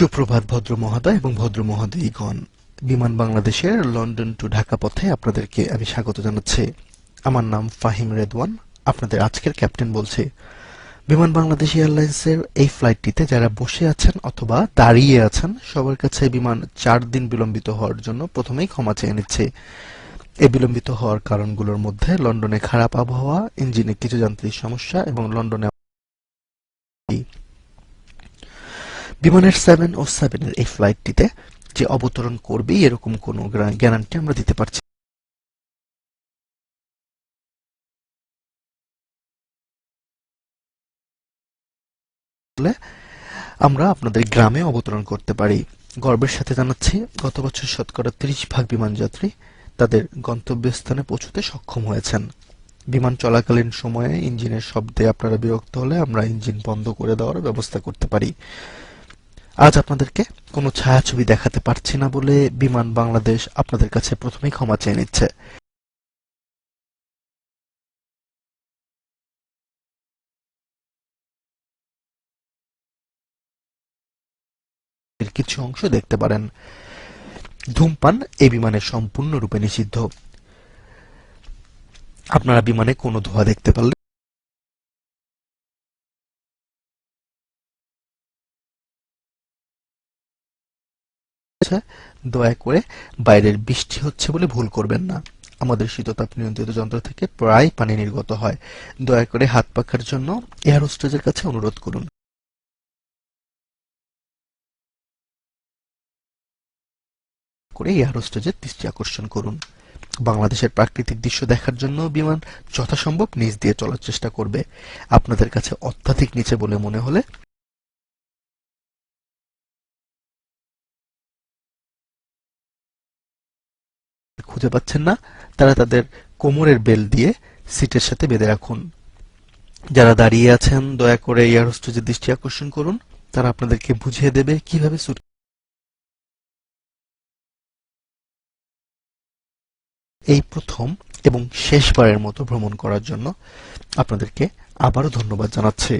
সুপ্রভাত ভদ্র মহোদয় এবং ভদ্র মহোদয়গণ। বিমান বাংলাদেশের লন্ডন টু ঢাকা পথে আপনাদেরকে আমি স্বাগত জানাচ্ছি। আমার নাম ফাহিম রেদওয়ান, আপনাদের আজকের ক্যাপ্টেন বলছি। বিমান বাংলাদেশ এয়ারলাইন্সের এই ফ্লাইটটিতে যারা বসে আছেন অথবা দাঁড়িয়ে আছেন, সবার কাছে বিমান চার দিন বিলম্বিত হওয়ার জন্য প্রথমেই ক্ষমা চেয়ে নিচ্ছে। এই বিলম্বিত হওয়ার কারণগুলোর মধ্যে লন্ডনে খারাপ আবহাওয়া, ইঞ্জিনে কিছু যান্ত্রিক সমস্যা এবং লন্ডনে বিমানের সেভেন ও সেভেনের এই ফ্লাইটটিতে যে অবতরণ করবে, এরকম কোনো গ্যারান্টি আমরা দিতে পারছি। আমরা আপনাদের গ্রামে অবতরণ করতে পারি। গর্বের সাথে জানাচ্ছি, গত বছর শতকরা তিরিশ ভাগ বিমান যাত্রী তাদের গন্তব্যস্থানে পৌঁছতে সক্ষম হয়েছেন। বিমান চলাকালীন সময়ে ইঞ্জিনের শব্দে আপনারা বিরক্ত হলে আমরা ইঞ্জিন বন্ধ করে দেওয়ার ব্যবস্থা করতে পারি। আজ আপনাদেরকে কোনো ছায়াছবি দেখাতে পারছি না বলে বিমান বাংলাদেশ আপনাদের কাছে প্রথমেই ক্ষমা চেয়ে নিচ্ছে। কিছু অংশ দেখতে পারেন। ধূমপান এই বিমানে সম্পূর্ণরূপে নিষিদ্ধ। আপনারা বিমানে কোনো ধোঁয়া দেখতে পারলে দয়া করে বাইরের বৃষ্টি হচ্ছে বলে ভুল করবেন না। আমাদের শীততাপ নিয়ন্ত্রিত যন্ত্র থেকে প্রায় পানি নির্গত হয়। দয়া করে হাত পাখার জন্য এয়ার হোস্টেজের কাছে অনুরোধ করুন। করে এয়ার হোস্টেজের দৃষ্টি আকর্ষণ করুন। বাংলাদেশের প্রাকৃতিক দৃশ্য দেখার জন্য বিমান যথাসম্ভব নিচ দিয়ে চলার চেষ্টা করবে। আপনাদের কাছে অত্যাধিক নিচে বলে মনে হলে খুঁজে পাচ্ছেন না, তারা তাদের কোমরের বেল দিয়ে সিটের সাথে বেঁধে রাখুন। যারা দাঁড়িয়ে আছেন, দয়া করে এয়ার হোস্টেজের দৃষ্টি আকর্ষণ করুন। তারা আপনাদেরকে বুঝিয়ে দেবে কীভাবে সুট এই প্রথম এবং শেষবারের মতো ভ্রমণ করার জন্য আপনাদেরকে আবারও ধন্যবাদ জানাচ্ছি।